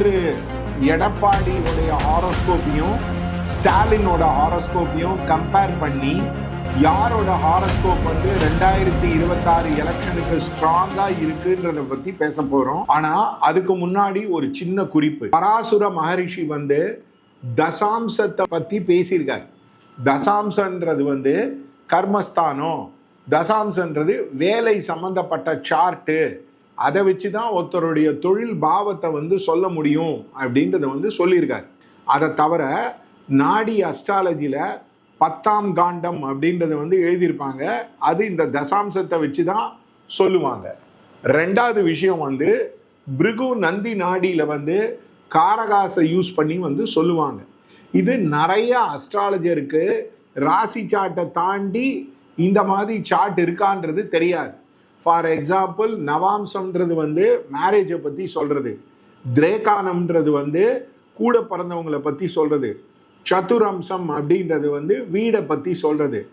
இன்று எடப்பாடியுடைய ஹாரோஸ்கோப்பையும் ஸ்டாலினோட ஹாரோஸ்கோப்பையும் கம்பேர் பண்ணி யாரோட ஹாரோஸ்கோப் வந்து ரெண்டாயிரத்தி இருபத்தாறு எலெக்ஷனுக்கு ஸ்ட்ராங்கா இருக்குன்றத பத்தி பேச போறோம். ஆனா அதுக்கு முன்னாடி ஒரு சின்ன குறிப்பு. பராசுர மகரிஷி வந்து தசாம்சத்தை பத்தி பேசியிருக்காரு. தசாம்சன்றது வந்து கர்மஸ்தானம். தசாம்சன்றது வேலை சம்பந்தப்பட்ட சார்ட்டு அதை வச்சு தான் ஒருத்தருடைய தொழில் பாவத்தை வந்து சொல்ல முடியும் அப்படின்றத வந்து சொல்லியிருக்காரு. அதை தவிர நாடி அஸ்ட்ராலஜியில் பத்தாம் காண்டம் அப்படின்றத வந்து எழுதியிருப்பாங்க. அது இந்த தசாம்சத்தை வச்சு தான் சொல்லுவாங்க. ரெண்டாவது விஷயம் வந்து பிருகு நந்தி நாடியில் வந்து காரகாசை யூஸ் பண்ணி வந்து சொல்லுவாங்க. இது நிறைய அஸ்ட்ராலஜருக்கு ராசி சார்ட்டை தாண்டி இந்த மாதிரி சார்ட் இருக்கான்றது தெரியாது. ஃபார் எக்ஸாம்பிள் நவாம்சம்ன்றது வந்து மேரேஜை பற்றி சொல்கிறது திரேகானம்ன்றது வந்து கூட பிறந்தவங்களை பற்றி சொல்கிறது சதுரம்சம் அப்படின்றது வந்து வீடை பற்றி சொல்கிறது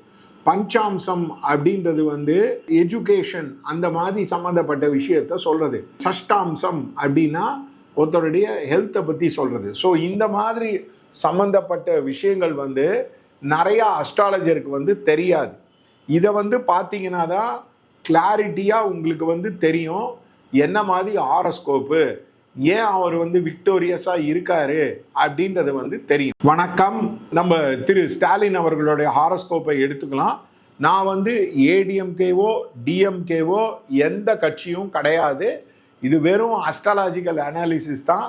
பஞ்சாம்சம் அப்படின்றது வந்து எஜுகேஷன் அந்த மாதிரி சம்மந்தப்பட்ட விஷயத்த சொல்கிறது சஷ்டாம்சம் அப்படின்னா ஒருத்தருடைய ஹெல்த்தை பற்றி சொல்கிறது ஸோ இந்த மாதிரி சம்மந்தப்பட்ட விஷயங்கள் வந்து நிறையா அஸ்ட்ராலஜருக்கு வந்து தெரியாது. இதை வந்து பார்த்தீங்கன்னா தான் கிளாரிட்டியாக உங்களுக்கு வந்து தெரியும். என்ன மாதிரி ஆரோஸ்கோப்பு ஏன் அவர் வந்து விக்டோரியஸாக இருக்காரு? அப்படின்றது வந்து தெரியும். வணக்கம். நம்ம திரு ஸ்டாலின் அவர்களுடைய ஹாரோஸ்கோப்பை எடுத்துக்கலாம். நான் வந்து ஏடிஎம்கேவோ டிஎம்கேவோ எந்த கட்சியும் கிடையாது. இது வெறும் அஸ்ட்ராலாஜிக்கல் அனாலிசிஸ் தான்.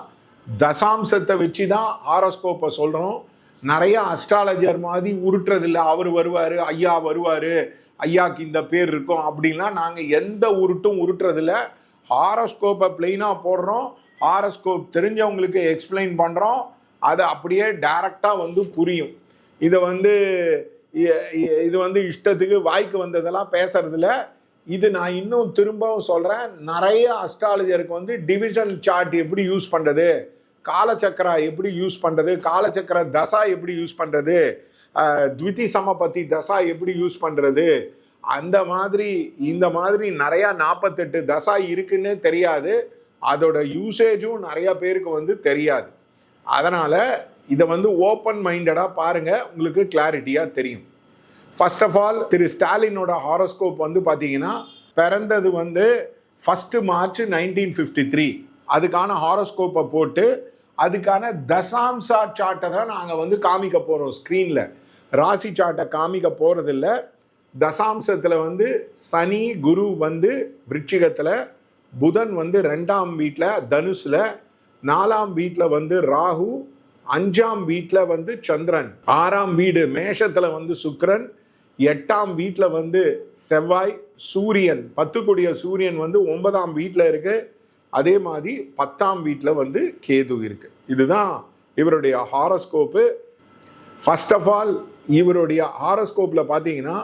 தசாம்சத்தை வச்சு தான் ஹாரோஸ்கோப்பை சொல்கிறோம் நிறைய அஸ்ட்ராலஜர் மாதிரி உருட்டுறதில்ல. அவர் வருவார் ஐயா வருவார். ஐயாக்கு இந்த பேர் இருக்கும் அப்படின்லாம் நாங்கள் எந்த உருட்டும் உருட்டுறதில்ல. ஹாரஸ்கோப்பை பிளெயினாக போடுறோம். ஹாரஸ்கோப் தெரிஞ்சவங்களுக்கு எக்ஸ்பிளைன் பண்ணுறோம் அது அப்படியே டைரக்டாக வந்து புரியும். இதை வந்து இது வந்து இஷ்டத்துக்கு வாய்க்கு வந்ததெல்லாம் பேசுறதில்ல. இது நான் இன்னும் திரும்பவும் சொல்கிறேன் நிறைய அஸ்ட்ராலஜருக்கு வந்து டிவிஷன் சார்ட் எப்படி யூஸ் பண்ணுறது காலச்சக்கரா எப்படி யூஸ் பண்ணுறது காலச்சக்கர தசா எப்படி யூஸ் பண்ணுறது த்விதி சமபத்தி தசா எப்படி யூஸ் பண்ணுறது அந்த மாதிரி இந்த மாதிரி நிறையா நாற்பத்தெட்டு தசா இருக்குன்னே தெரியாது. அதோட யூசேஜும் நிறையா பேருக்கு வந்து தெரியாது. அதனால் இதை வந்து ஓப்பன் மைண்டடாக பாருங்கள் உங்களுக்கு கிளாரிட்டியாக தெரியும். ஃபர்ஸ்ட் ஆஃப் ஆல் திரு ஸ்டாலினோட ஹாரோஸ்கோப் வந்து பார்த்தீங்கன்னா பிறந்தது வந்து first March nineteen fifty three அதுக்கான ஹாரோஸ்கோப்பை போட்டு அதுக்கான தசாம்சா சார்ட்டை தான் நாங்கள் வந்து காமிக்க போகிறோம் ஸ்க்ரீனில் ராசி சாட்டை காமிக்க போகிறதில்ல தசாம்சத்தில் வந்து சனி குரு வந்து விருட்சிகத்தில் புதன் வந்து ரெண்டாம் வீட்டில் தனுஷில் நாலாம் வீட்டில் வந்து ராகு அஞ்சாம் வீட்டில் வந்து சந்திரன். ஆறாம் வீடு மேஷத்தில் வந்து சுக்கரன் எட்டாம் வீட்டில் வந்து செவ்வாய் சூரியன். பத்துக்குடிய சூரியன் வந்து ஒன்பதாம் வீட்டில் இருக்கு. அதே மாதிரி பத்தாம் வீட்டில் வந்து கேது இருக்கு. இதுதான் இவருடைய ஹாரஸ்கோப்பு. ஃபர்ஸ்ட் ஆஃப் ஆல் இவருடைய ஹாரோஸ்கோப்பில் பார்த்தீங்கன்னா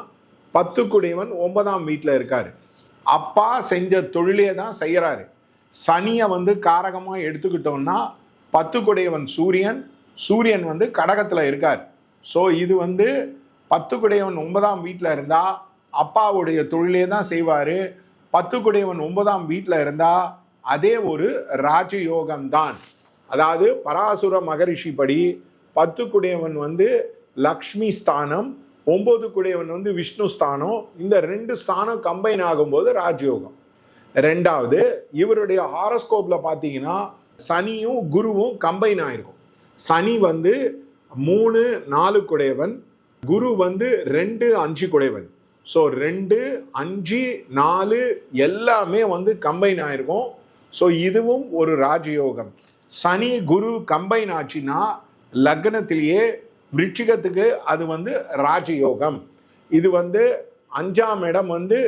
பத்துக்குடையவன் ஒன்பதாம் வீட்டில் இருக்கார். அப்பா செஞ்ச தொழிலே தான் செய்கிறாரு சனியை வந்து காரகமாக எடுத்துக்கிட்டோம்னா பத்துக்குடையவன் சூரியன் சூரியன் வந்து கடகத்தில் இருக்கார். ஸோ இது வந்து பத்துக்குடையவன் ஒன்பதாம் வீட்டில் இருந்தால் அப்பாவுடைய தொழிலே தான் செய்வார். பத்துக்குடையவன் ஒன்பதாம் வீட்டில் இருந்தால் அதே ஒரு ராஜயோகம் தான் அதாவது பராசுர மகரிஷி படி பத்து குடையவன் வந்து லக்ஷ்மி ஸ்தானம் ஒம்பது குடையவன் வந்து விஷ்ணு ஸ்தானம். இந்த ரெண்டு ஸ்தானம் கம்பைன் ஆகும்போது ராஜயோகம். ரெண்டாவது இவருடைய ஹாரஸ்கோப்ல பார்த்தீங்கன்னா சனியும் குருவும் கம்பைன் ஆயிருக்கும். சனி வந்து மூணு நாலு குடையவன். குரு வந்து ரெண்டு அஞ்சு குடையவன். ஸோ ரெண்டு அஞ்சு நாலு எல்லாமே வந்து கம்பைன் ஆயிருக்கும். ஸோ இதுவும் ஒரு ராஜயோகம். சனி குரு கம்பைன் ஆச்சுன்னா லக்னத்திலேயே விருச்சிகத்துக்கு அது வந்து ராஜயோகம். இது வந்து அஞ்சாம் இடம் வந்து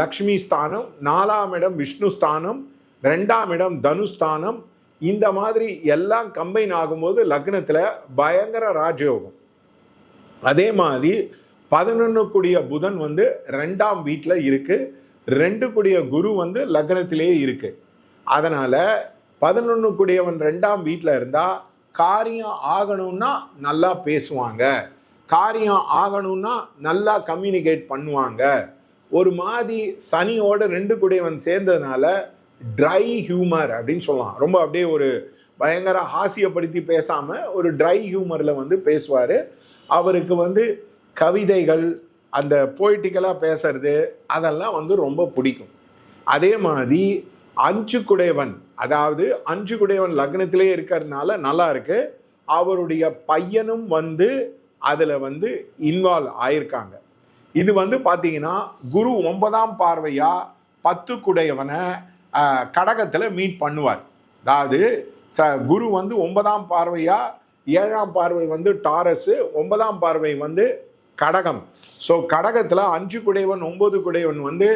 லக்ஷ்மி ஸ்தானம் நாலாம் இடம் விஷ்ணு ஸ்தானம் ரெண்டாம் இடம் தனுஸ்தானம் இந்த மாதிரி எல்லாம் கம்பைன் ஆகும்போது லக்னத்தில் பயங்கர ராஜயோகம். அதே மாதிரி பதினொன்று கூடிய புதன் வந்து ரெண்டாம் வீட்டில் இருக்குது ரெண்டு கூடிய குரு வந்து லக்னத்திலேயே இருக்குது அதனால் பதினொன்று கூடியவன் ரெண்டாம் வீட்டில் இருந்தால் காரியம் ஆகணும்னா நல்லா பேசுவாங்க. காரியம் ஆகணும்னா நல்லா கம்யூனிகேட் பண்ணுவாங்க. ஒரு மாதிரி சனியோட ரெண்டு கூடையவன் சேர்ந்ததுனால ட்ரை ஹியூமர் அப்படின்னு சொல்லலாம். ரொம்ப அப்படியே ஒரு பயங்கர ஹாசியப்படுத்தி பேசாம ஒரு ட்ரை ஹியூமர்ல வந்து பேசுவார். அவருக்கு வந்து கவிதைகள் அந்த போய்ட்டிக்கலாக பேசுறது அதெல்லாம் வந்து ரொம்ப பிடிக்கும். அதே மாதிரி அஞ்சு குடைவன் அதாவது அஞ்சு குடைவன் லக்னத்திலே இருக்கிறதுனால நல்லா இருக்கு. அவருடைய பையனும் வந்து அதில் வந்து இன்வால்வ் ஆயிருக்காங்க. இது வந்து பார்த்தீங்கன்னா குரு ஒன்பதாம் பார்வையா பத்து குடையவனை கடகத்தில் கடகத்துல மீட் பண்ணுவார். அதாவது ச குரு வந்து ஒன்பதாம் பார்வையா ஏழாம் பார்வை வந்து டாரஸு ஒன்பதாம் பார்வை வந்து கடகம். ஸோ கடகத்தில் அஞ்சு குடையவன் ஒன்பது குடையவன் வந்து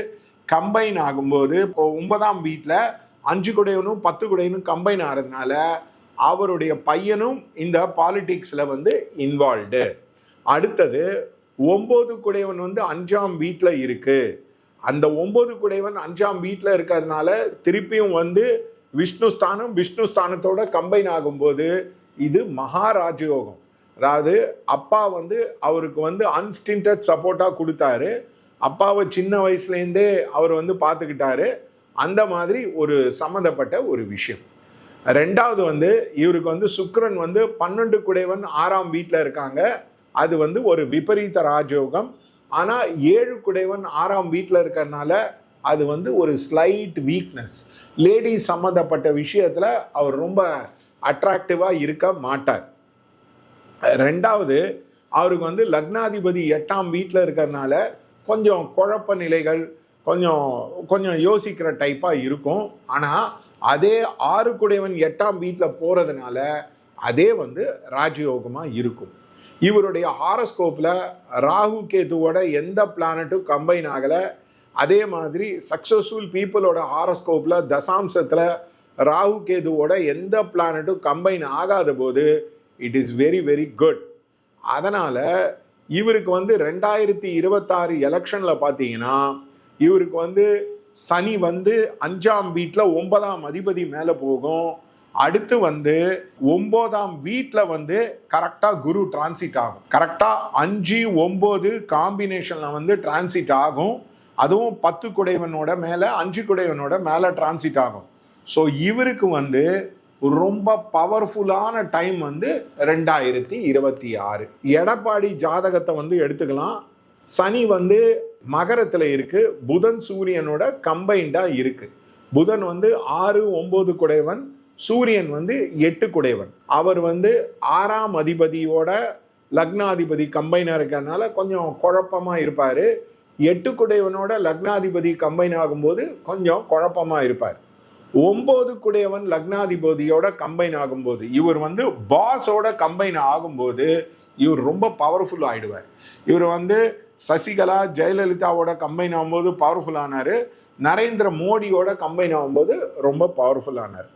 கம்பைன் ஆகும்போது இப்போ ஒன்பதாம் வீட்டில் அஞ்சு குடையவனும் பத்து குடையனும் கம்பைன் ஆகிறதுனால அவருடைய பையனும் இந்த பாலிட்டிக்ஸில் வந்து இன்வால்வ்டு அடுத்தது ஒம்பது குடையவன் வந்து அஞ்சாம் வீட்டில் இருக்கு. அந்த ஒம்பது குடைவன் அஞ்சாம் வீட்டில் இருக்கிறதுனால திருப்பியும் வந்து விஷ்ணு ஸ்தானம் விஷ்ணு ஸ்தானத்தோட கம்பைன் ஆகும்போது இது மகாராஜயோகம். அதாவது அப்பா வந்து அவருக்கு வந்து அன்ஸ்டின்ட் சப்போர்ட்டாக கொடுத்தாரு. அப்பாவை சின்ன வயசுலேருந்தே அவர் வந்து பார்த்துக்கிட்டாரு. அந்த மாதிரி ஒரு சம்மந்தப்பட்ட ஒரு விஷயம். ரெண்டாவது வந்து இவருக்கு வந்து சுக்ரன் வந்து பன்னெண்டு குடைவன் ஆறாம் வீட்டில் இருக்காங்க. அது வந்து ஒரு விபரீத ராஜயோகம். ஆனால் ஏழு குடைவன் ஆறாம் வீட்டில் இருக்கிறனால அது வந்து ஒரு ஸ்லைட் வீக்னஸ் லேடிஸ் சம்மந்தப்பட்ட விஷயத்தில் அவர் ரொம்ப அட்ராக்டிவாக இருக்க மாட்டார். ரெண்டாவது அவருக்கு வந்து லக்னாதிபதி எட்டாம் வீட்டில் இருக்கிறதுனால கொஞ்சம் குழப்ப நிலைகள் கொஞ்சம் கொஞ்சம் யோசிக்கிற டைப்பாக இருக்கும். ஆனால் அதே ஆறுக்குடையவன் எட்டாம் வீட்டில் போகிறதுனால அதே வந்து ராஜயோகமாக இருக்கும். இவருடைய ஹாரஸ்கோப்பில் ராகு கேதுவோட எந்த பிளானட்டும் கம்பைன் ஆகலை. அதே மாதிரி சக்ஸஸ்ஃபுல் பீப்புளோட ஹாரஸ்கோப்பில் தசாம்சத்தில் ராகு கேதுவோட எந்த பிளானட்டும் கம்பைன் ஆகாத போது it is very very good அதனால் இவருக்கு வந்து ரெண்டாயிரத்தி இருபத்தாறு எலெக்ஷனில் பார்த்தீங்கன்னா இவருக்கு வந்து சனி வந்து அஞ்சாம் வீட்டில் ஒன்பதாம் அதிபதி மேலே போகும். அடுத்து வந்து ஒன்பதாம் வீட்டில் வந்து கரெக்டாக குரு டிரான்சிட் ஆகும். கரெக்டாக அஞ்சு ஒம்பது காம்பினேஷனில் வந்து டிரான்சிட் ஆகும். அதுவும் பத்து குடைவனோட மேலே அஞ்சு குடைவனோட மேலே டிரான்சிட் ஆகும். ஸோ இவருக்கு வந்து ரொம்ப பவர்ஃபுல்லான டைம் வந்து ரெண்டாயிரத்தி இருபத்தி ஆறு. எடப்பாடி ஜாதகத்தை வந்து எடுத்துக்கலாம். சனி வந்து மகரத்தில் இருக்கு. புதன் சூரியனோட கம்பைண்டா இருக்கு. புதன் வந்து ஆறு ஒன்பது குடைவன் சூரியன் வந்து எட்டு குடைவன் அவர் வந்து ஆறாம் அதிபதியோட லக்னாதிபதி கம்பைனா இருக்கிறதுனால கொஞ்சம் குழப்பமா இருப்பாரு. எட்டு குடைவனோட லக்னாதிபதி கம்பைன் ஆகும்போது கொஞ்சம் குழப்பமா இருப்பார். ஒன்பது குடையவன் லக்னாதிபதியோட கம்பைன் ஆகும்போது இவர் வந்து பாஸோட கம்பைன் ஆகும்போது இவர் ரொம்ப பவர்ஃபுல் ஆயிடுவார். இவர் வந்து சசிகலா ஜெயலலிதாவோட கம்பைன் ஆகும்போது பவர்ஃபுல் ஆனார். நரேந்திர மோடியோட கம்பைன் ஆகும்போது ரொம்ப பவர்ஃபுல் ஆனார்.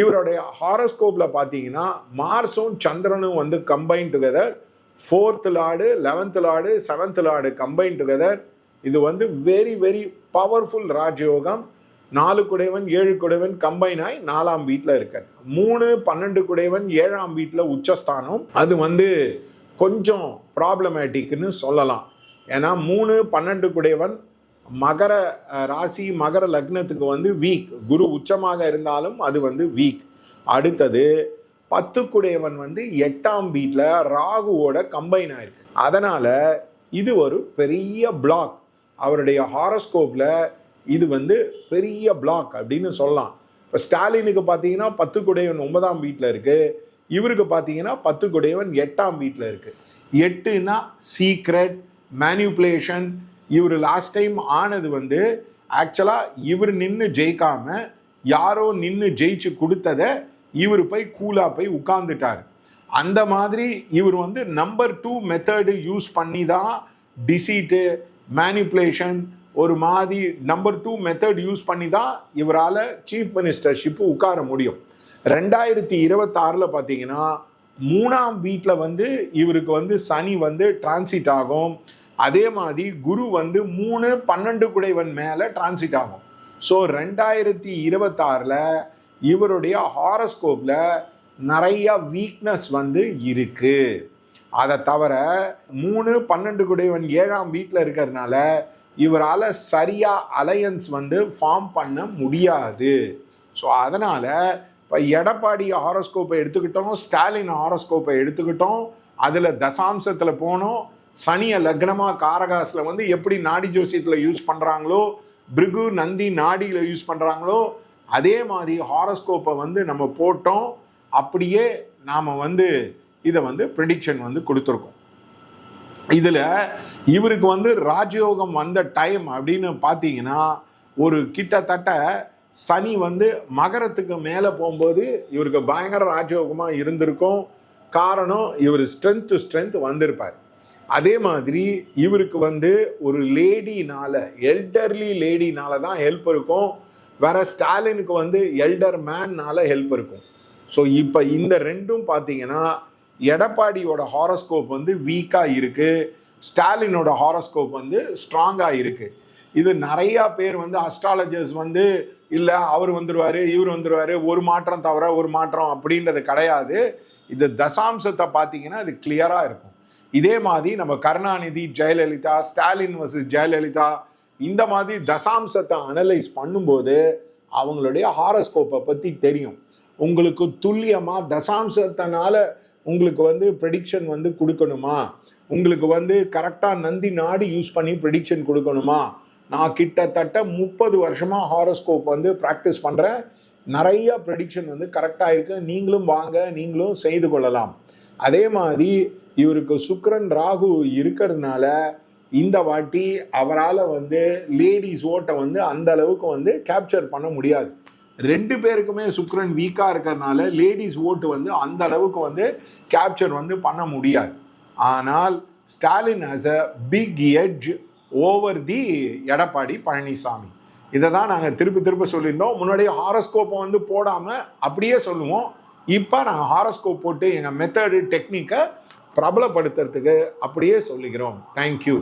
இவருடைய ஹாரோஸ்கோப்பில் பார்த்தீங்கன்னா மார்ஸும் சந்திரனும் வந்து combine together fourth lord eleventh lord seventh lord combine together இது வந்து வெரி வெரி பவர்ஃபுல் ராஜயோகம். நாலு குடைவன் ஏழு குடைவன் கம்பைன் நாலாம் வீட்டில் இருக்கார். மூணு பன்னெண்டு குடைவன் ஏழாம் வீட்டில் உச்சஸ்தானம். அது வந்து கொஞ்சம் ப்ராப்ளமேட்டிக்னு சொல்லலாம். ஏன்னா மூணு பன்னெண்டு குடைவன் மகர ராசி மகர லக்னத்துக்கு வந்து வீக். குரு உச்சமாக இருந்தாலும் அது வந்து வீக். அடுத்தது பத்து குடையவன் வந்து எட்டாம் வீட்டில் ராகுவோட கம்பைன் ஆயிருக்கு அதனால இது ஒரு பெரிய பிளாக் அவருடைய ஹாரஸ்கோப்பில் இது வந்து பெரிய பிளாக் அப்படின்னு சொல்லலாம். இப்போ ஸ்டாலினுக்கு பார்த்தீங்கன்னா பத்து குடையவன் ஒன்பதாம் வீட்டில் இருக்கு. இவருக்கு பார்த்தீங்கன்னா பத்து குடையவன் எட்டாம் வீட்டில் இருக்கு. எட்டுனா சீக்ரெட் மேனிப்புலேஷன் இவர் லாஸ்ட் டைம் ஆனது வந்து ஆக்சுவலாக இவர் நின்று ஜெயிக்காம யாரோ நின்று ஜெயிச்சு கொடுத்ததை இவர் போய் கூலா போய் உட்கார்ந்துட்டார். அந்த மாதிரி இவர் வந்து நம்பர் டூ மெத்தடு யூஸ் பண்ணி தான் டிசீட்டு மேனிப்புலேஷன் ஒரு மாதிரி நம்பர் டூ மெத்தட் யூஸ் பண்ணி தான் இவரால் சீஃப் மினிஸ்டர்ஷிப்பு உட்கார முடியும். ரெண்டாயிரத்தி இருபத்தாறில் பார்த்தீங்கன்னா மூணாம் வீட்டில் வந்து இவருக்கு வந்து சனி வந்து டிரான்சிட் ஆகும். அதே மாதிரி குரு வந்து மூணு பன்னெண்டு குடைவன் மேலே டிரான்சிட் ஆகும். ஸோ ரெண்டாயிரத்தி இருபத்தாறில் இவருடைய ஹாரஸ்கோப்பில் நிறைய வீக்னஸ் வந்து இருக்கு. அதை தவிர மூணு பன்னெண்டு குடைவன் ஏழாம் வீட்டில் இருக்கிறதுனால இவரால் சரியாக அலையன்ஸ் வந்து ஃபார்ம் பண்ண முடியாது. ஸோ அதனால் இப்போ எடப்பாடி ஹாரோஸ்கோப்பை எடுத்துக்கிட்டோம் ஸ்டாலின் ஹாரோஸ்கோப்பை எடுத்துக்கிட்டோம் அதில் தசாம்சத்தில் போனோம் சனியை லக்னமாக காரகாசில் வந்து எப்படி நாடி ஜோசியத்தில் யூஸ் பண்ணுறாங்களோ பிருகு நந்தி நாடியில் யூஸ் பண்ணுறாங்களோ அதே மாதிரி ஹாரோஸ்கோப்பை வந்து நம்ம போட்டோம் அப்படியே நாம் வந்து இதை வந்து ப்ரிடிக்ஷன் வந்து கொடுத்துருக்கோம். இதுல இவருக்கு வந்து ராஜயோகம் வந்த டைம் அப்படின்னு பார்த்தீங்கன்னா ஒரு கிட்டத்தட்ட சனி வந்து மகரத்துக்கு மேலே போகும்போது இவருக்கு பயங்கர ராஜயோகமா இருந்திருக்கும் காரணம் இவர் ஸ்ட்ரென்த் டு ஸ்ட்ரென்த் வந்திருப்பார். அதே மாதிரி இவருக்கு வந்து ஒரு லேடினால எல்டர்லி லேடினால தான் ஹெல்ப் இருக்கும். வேற ஸ்டாலினுக்கு வந்து எல்டர் மேன்னால ஹெல்ப் இருக்கும். ஸோ இப்போ இந்த ரெண்டும் பார்த்தீங்கன்னா எடப்பாடியோட ஹாரோஸ்கோப் வந்து வீக்காக இருக்கு. ஸ்டாலினோட ஹாரோஸ்கோப் வந்து ஸ்ட்ராங்காக இருக்கு. இது நிறைய பேர் வந்து அஸ்ட்ராலஜர்ஸ் வந்து இல்லை அவர் வந்துருவாரு இவர் வந்துருவாரு ஒரு மாற்றம் தவிர ஒரு மாற்றம் அப்படின்றது கிடையாது. இந்த தசாம்சத்தை பார்த்தீங்கன்னா அது கிளியராக இருக்கும். இதே மாதிரி நம்ம கருணாநிதி ஜெயலலிதா ஸ்டாலின் வர்சஸ் ஜெயலலிதா இந்த மாதிரி தசாம்சத்தை அனலைஸ் பண்ணும்போது அவங்களுடைய ஹாரோஸ்கோப்பை பற்றி தெரியும். உங்களுக்கு துல்லியமா தசாம்சத்தினால உங்களுக்கு வந்து ப்ரெடிக்ஷன் வந்து கொடுக்கணுமா? உங்களுக்கு வந்து கரெக்டாக நந்தி நாடு யூஸ் பண்ணி ப்ரெடிக்ஷன் கொடுக்கணுமா? நான் கிட்டத்தட்ட முப்பது வருஷமாக ஹாரோஸ்கோப் வந்து ப்ராக்டிஸ் பண்ணுறேன் நிறைய ப்ரெடிக்ஷன் வந்து கரெக்டாக இருக்கு. நீங்களும் வாங்க நீங்களும் செய்து கொள்ளலாம். அதே மாதிரி இவருக்கு சுக்ரன் ராகு இருக்கிறதுனால இந்த வாட்டி அவரால் வந்து லேடிஸ் ஓட்டை வந்து அந்த அளவுக்கு வந்து கேப்சர் பண்ண முடியாது. ரெண்டு பேருக்குமே சுக்ரன் வீக்காக இருக்கிறதுனால லேடிஸ் ஓட்டு வந்து அந்த அளவுக்கு வந்து கேப்சர் வந்து பண்ண முடியாது. ஆனால் Stalin has a big edge over the Edappadi Palaniswami. இதை தான் நாங்கள் திருப்பி திருப்ப சொல்லியிருந்தோம். முன்னாடியே ஹாரஸ்கோப்பை வந்து போடாமல் அப்படியே சொல்லுவோம். இப்போ நாங்கள் ஹாரஸ்கோப் போட்டு எங்கள் மெத்தடு டெக்னிக்கை பிரபலப்படுத்துறதுக்கு அப்படியே சொல்லிக்கிறோம் தேங்க்யூ